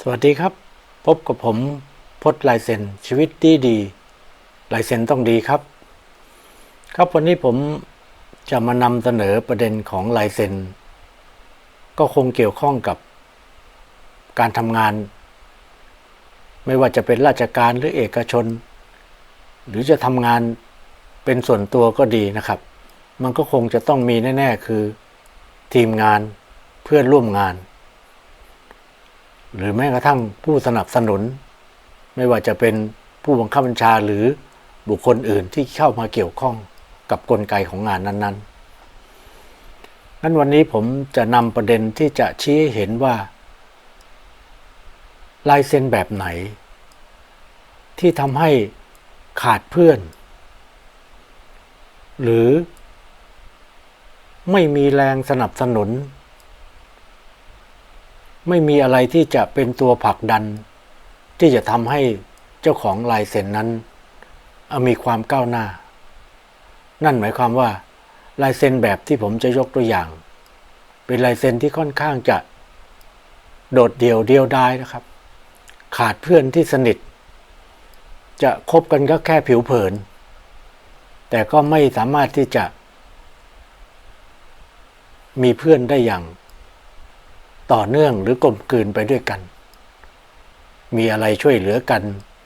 สวัสดีครับ พบกับผมพจน์ลายเซ็นชีวิตดีดีลายเซ็นต้องดีครับ ครับวันนี้ผมจะมานำเสนอประเด็นของลายเซ็นก็คงเกี่ยวข้องกับการทำงาน ไม่ว่าจะเป็นราชการหรือเอกชน หรือจะทำงานเป็นส่วนตัวก็ดีนะครับ มันก็คงจะต้องมีแน่ ๆ คือทีมงานเพื่อนร่วมงาน หรือแม้กระทั่งผู้สนับสนุน ไม่ว่าจะเป็นผู้บังคับบัญชาหรือบุคคลอื่นที่เข้ามาเกี่ยวข้องกับกลไกของงานนั้นๆนั้นวันนี้ผมจะนำประเด็นที่จะชี้ให้เห็นว่า ลายเซ็นแบบไหน ที่ทำให้ขาดเพื่อน หรือไม่มีแรงสนับสนุน ไม่มีอะไรที่จะเป็นตัวผลักดัน ที่จะทำให้เจ้าของลายเซ็นนั้น มีความก้าวหน้า นั่นหมายความว่าลายเซ็นแบบที่ผมจะยกตัวอย่าง เป็นลายเซ็นที่ค่อนข้างจะ โดดเดี่ยวเดียวดายนะครับ ขาดเพื่อนที่สนิท จะคบกันก็แค่ผิวเผิน แต่ก็ไม่สามารถที่จะ มีเพื่อนได้อย่าง ต่อเนื่องหรือกลมกลืนไปด้วยกัน มีอะไรช่วยเหลือกัน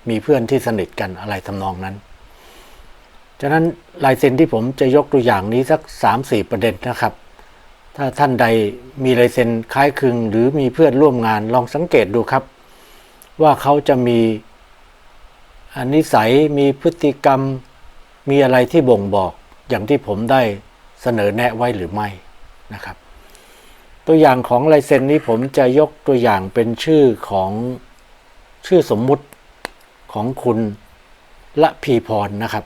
มีเพื่อนที่สนิทกันอะไรทำนองนั้น ฉะนั้นลายเซ็นที่ผมจะยกตัวอย่างนี้สักสามสี่ประเด็นนะครับ ถ้าท่านใดมีลายเซ็นคล้ายคลึง หรือมีเพื่อนร่วมงานลองสังเกตดูครับ ว่าเขาจะมีอนนิสัยมีพฤติกรรมมีอะไรที่บ่งบอกอย่างที่ผมได้เสนอแนะไว้หรือไม่นะครับ ตัวอย่างของลายเซ็นนี้ผมจะยกตัวอย่างเป็นชื่อของชื่อสมมุติของคุณละพีพรนะครับ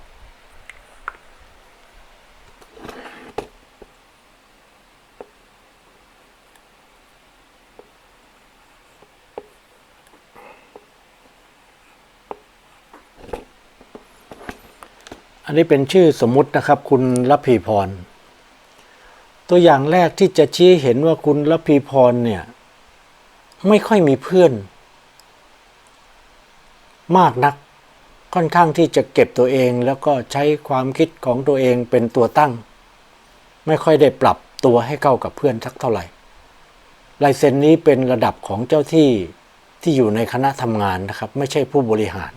อันนี้เป็นชื่อสมมุตินะครับ คุณละพีพร ตัวอย่างแรกที่จะชี้เห็นว่าคุณละพีพรเนี่ย ไม่ค่อยมีเพื่อน มากนัก ค่อนข้างที่จะเก็บตัวเองแล้วก็ใช้ความคิดของตัวเองเป็นตัวตั้ง ไม่ค่อยได้ปรับตัวให้เข้ากับเพื่อนสักเท่าไหร่ลายเซ็นนี้เป็นระดับของเจ้าที่ที่อยู่ในคณะทำงานนะครับ ไม่ใช่ผู้บริหาร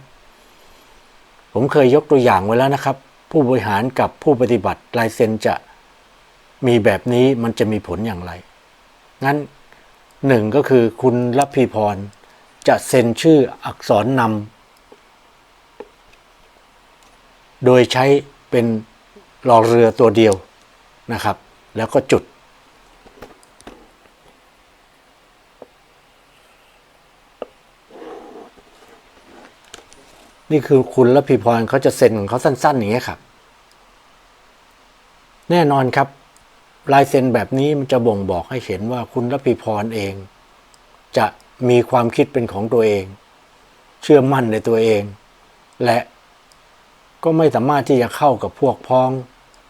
ผมเคยยกตัวอย่างไว้แล้วนะครับ ผู้บริหารกับผู้ปฏิบัติลายเซ็นจะ มีแบบนี้มันจะมีผลอย่างไร งั้นหนึ่งก็คือคุณรับพีพรจะเซ็นชื่ออักษรนำโดยใช้เป็นรอเรือตัวเดียวนะครับ แล้วก็จุด นี่คือคุณรับพีพรเขาจะเซ็นของเขาสั้น ๆ อย่างนี้ยครับ แน่นอนครับ ลายเซ็นแบบนี้มันจะบ่งบอกให้เห็นว่าคุณรพีพรเอง จะมีความคิดเป็นของตัวเอง เชื่อมั่นในตัวเอง และก็ไม่สามารถที่จะเข้ากับพวกพ้อง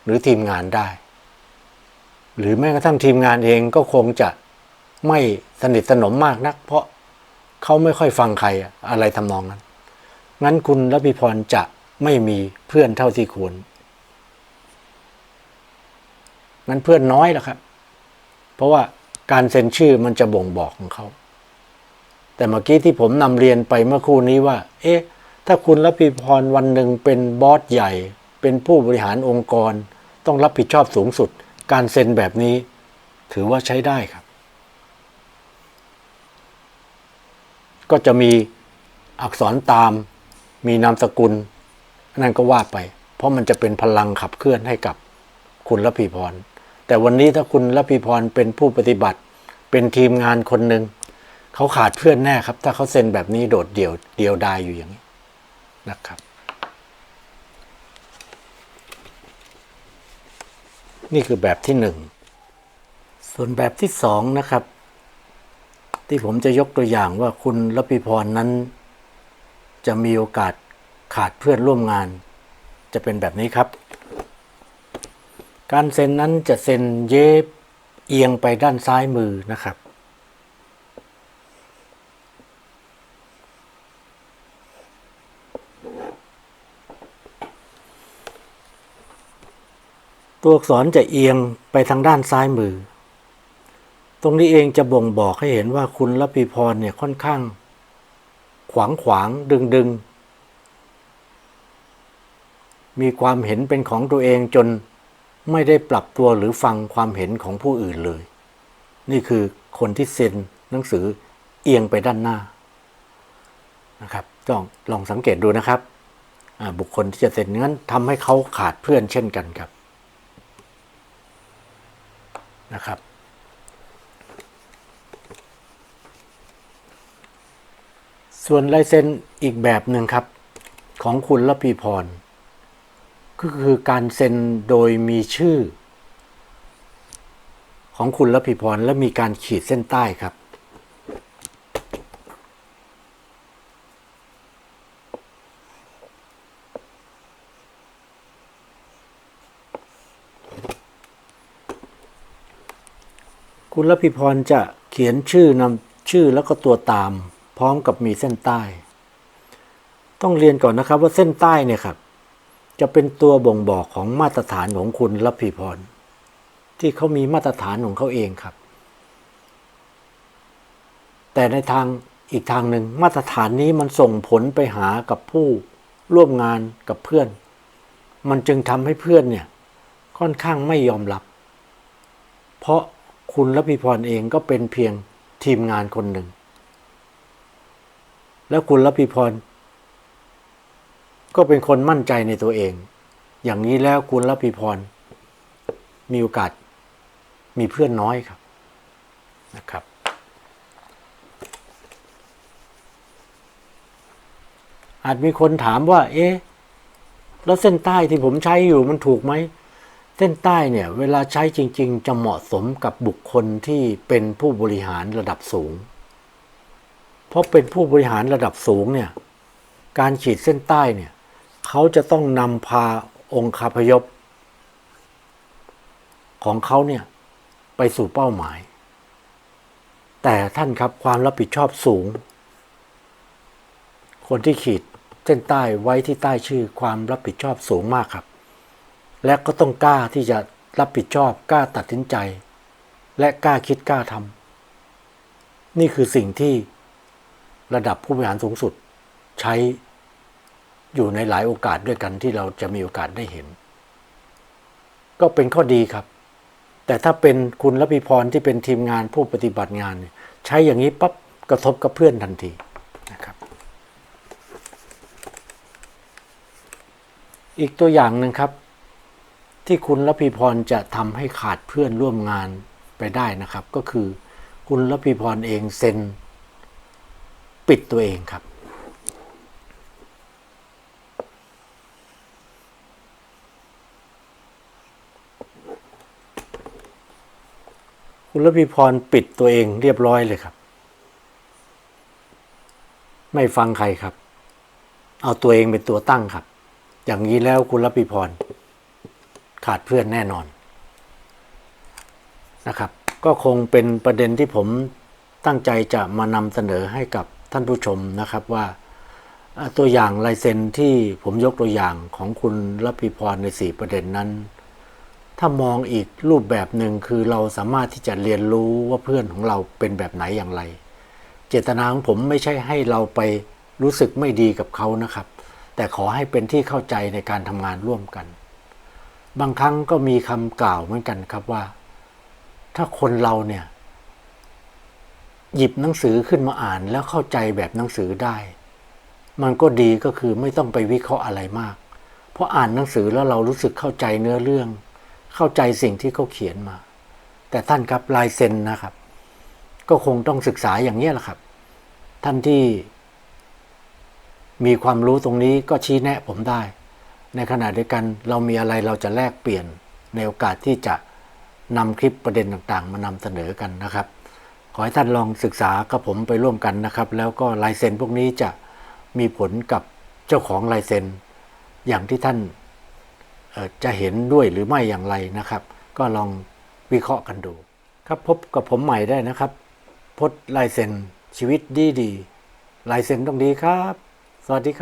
หรือทีมงานได้ หรือแม้กระทั่งทีมงานเองก็คงจะไม่สนิทสนมมากนัก เพราะเขาไม่ค่อยฟังใครอะไรทำนองนั้น งั้นคุณรพีพรจะไม่มีเพื่อนเท่าที่ควร งั้นเพื่อนน้อยแล้วครับ เพราะว่าการเซ็นชื่อมันจะบ่งบอกของเขา แต่เมื่อกี้ที่ผมนำเรียนไปเมื่อครู่นี้ว่า เอ๊ะ ถ้าคุณรับผิดพรวันหนึ่งเป็นบอสใหญ่ เป็นผู้บริหารองค์กร ต้องรับผิดชอบสูงสุด การเซ็นแบบนี้ ถือว่าใช้ได้ครับ ก็จะมีอักษรตาม มีนามสกุล นั่นก็ว่าไป เพราะมันจะเป็นพลังขับเคลื่อนให้กับคุณรพีพร แต่วันนี้ถ้าคุณรพีพรเป็นผู้ปฏิบัติ เป็นทีมงานคนหนึ่งเขาขาดเพื่อนแน่ครับ ถ้าเขาเซ็นแบบนี้โดดเดี่ยวเดียวดายอยู่อย่างนี้นะครับ นี่คือแบบที่หนึ่งส่วนแบบที่สองนะครับ ที่ผมจะยกตัวอย่างว่าคุณรพีพรนั้น จะมีโอกาสขาดเพื่อนร่วมงาน จะเป็นแบบนี้ครับ การเซ็นนั้นจะเซ็นเย็บเอียงไปด้านซ้ายมือนะครับ ตัวอักษรจะเอียงไปทางด้านซ้ายมือ ตรงนี้เองจะบ่งบอกให้เห็นว่าคุณรพีพรเนี่ยค่อนข้าง ขวางขวางดึงดึงมีความเห็นเป็นของตัวเองจน ไม่ได้ปรับตัวหรือฟังความเห็นของผู้อื่นเลย นี่คือคนที่เซ็นหนังสือเอียงไปด้านหน้านะครับลองลองสังเกตดูนะครับ บุคคลที่จะเซ็นงั้นทำให้เขาขาดเพื่อนเช่นกันครับนะครับส่วนลายเซ็นอีกแบบหนึ่งครับ ของคุณละพีพร ก็คือการเซ็นโดยมีชื่อ ของคุณละพีพรและมีการขีดเส้นใต้ครับ คุณละพิพรจะเขียนชื่อนำชื่อแล้วก็ตัวตาม พร้อมกับมีเส้นใต้ ต้องเรียนก่อนนะครับว่าเส้นใต้เนี่ยครับ จะเป็นตัวบ่งบอกของมาตรฐานของคุณละพิพร ที่เขามีมาตรฐานของเขาเองครับ แต่ในทางอีกทางหนึ่งมาตรฐานนี้มันส่งผลไปหากับผู้ร่วมงานกับเพื่อน มันจึงทำให้เพื่อนเนี่ยค่อนข้างไม่ยอมรับ เพราะคุณละพิพรเองก็เป็นเพียงทีมงานคนหนึ่ง แล้วคุณละพิพร ก็เป็นคนมั่นใจในตัวเอง อย่างนี้แล้วคุณละพิพร มีโอกาสมีเพื่อนน้อยครับนะครับ อาจมีคนถามว่า เอ๊ะแล้วเส้นใต้ที่ผมใช้อยู่มันถูกไหม เส้นใต้เนี่ย เวลาใช้จริง ๆ จะเหมาะสมกับบุคคลที่เป็นผู้บริหารระดับสูง เพราะเป็นผู้บริหารระดับสูงเนี่ย การขีดเส้นใต้เนี่ย เขาจะต้องนำพาองค์คาพยพ ของเขาเนี่ยไปสู่เป้าหมาย แต่ท่านครับความรับผิดชอบสูง คนที่ขีดเส้นใต้ไว้ที่ใต้ชื่อความรับผิดชอบสูงมากครับ และก็ต้องกล้าที่จะรับผิดชอบกล้าตัดสินใจ และกล้าคิดกล้าทำนี่คือสิ่งที่ระดับผู้บริหารสูงสุดใช้ อยู่ในหลายโอกาสด้วยกันที่เราจะมีโอกาสได้เห็น ก็เป็นข้อดีครับ แต่ถ้าเป็นคุณรพิพรที่เป็นทีมงานผู้ปฏิบัติงาน ใช้อย่างนี้ปั๊บกระทบกับเพื่อนทันทีนะครับ อีกตัวอย่างหนึ่งครับ ที่คุณรพีพรจะทำให้ขาดเพื่อนร่วมงานไปได้นะครับ ก็คือคุณรพีพรเองเซ็น ปิดตัวเองครับ คุณรพีพรปิดตัวเองเรียบร้อยเลยครับ ไม่ฟังใครครับ เอาตัวเองเป็นตัวตั้งครับ อย่างนี้แล้วคุณรพีพรขาดเพื่อนแน่นอนนะครับ ก็คงเป็นประเด็นที่ผมตั้งใจจะมานำเสนอให้กับท่านผู้ชมนะครับว่าตัวอย่างลายเซ็นที่ผมยกตัวอย่างของคุณรพีพรในสี่ประเด็นนั้น ถ้ามองอีกรูปแบบหนึ่งคือเราสามารถที่จะเรียนรู้ว่าเพื่อนของเราเป็นแบบไหนอย่างไร เจตนาของผมไม่ใช่ให้เราไปรู้สึกไม่ดีกับเขานะครับ แต่ขอให้เป็นที่เข้าใจในการทำงานร่วมกัน บางครั้งก็มีคำกล่าวเหมือนกันครับว่า ถ้าคนเราเนี่ยหยิบหนังสือขึ้นมาอ่านแล้วเข้าใจแบบหนังสือได้ มันก็ดีก็คือไม่ต้องไปวิเคราะห์อะไรมาก เพราะอ่านหนังสือแล้วเรารู้สึกเข้าใจเนื้อเรื่อง เข้าใจสิ่งที่เขาเขียนมา แต่ท่านครับลายเซ็นนะครับ ก็คงต้องศึกษาอย่างนี้แหละครับ ท่านที่มีความรู้ตรงนี้ก็ชี้แนะผมได้ ในขณะเดียวกันเรามีอะไรเราจะแลกเปลี่ยนในโอกาสที่จะนำคลิปประเด็นต่างๆ มานำเสนอกันนะครับ ขอให้ท่านลองศึกษากับผมไปร่วมกันนะครับ แล้วก็ลายเซ็นพวกนี้จะมีผลกับเจ้าของลายเซ็นอย่างที่ท่าน จะเห็นด้วยหรือไม่อย่างไรนะครับ ก็ลองวิเคราะห์กันดู ครับพบกับผมใหม่ได้นะครับ พดลายเซ็นชีวิตดีดีลายเซ็นตรงนี้ครับ สวัสดีครับ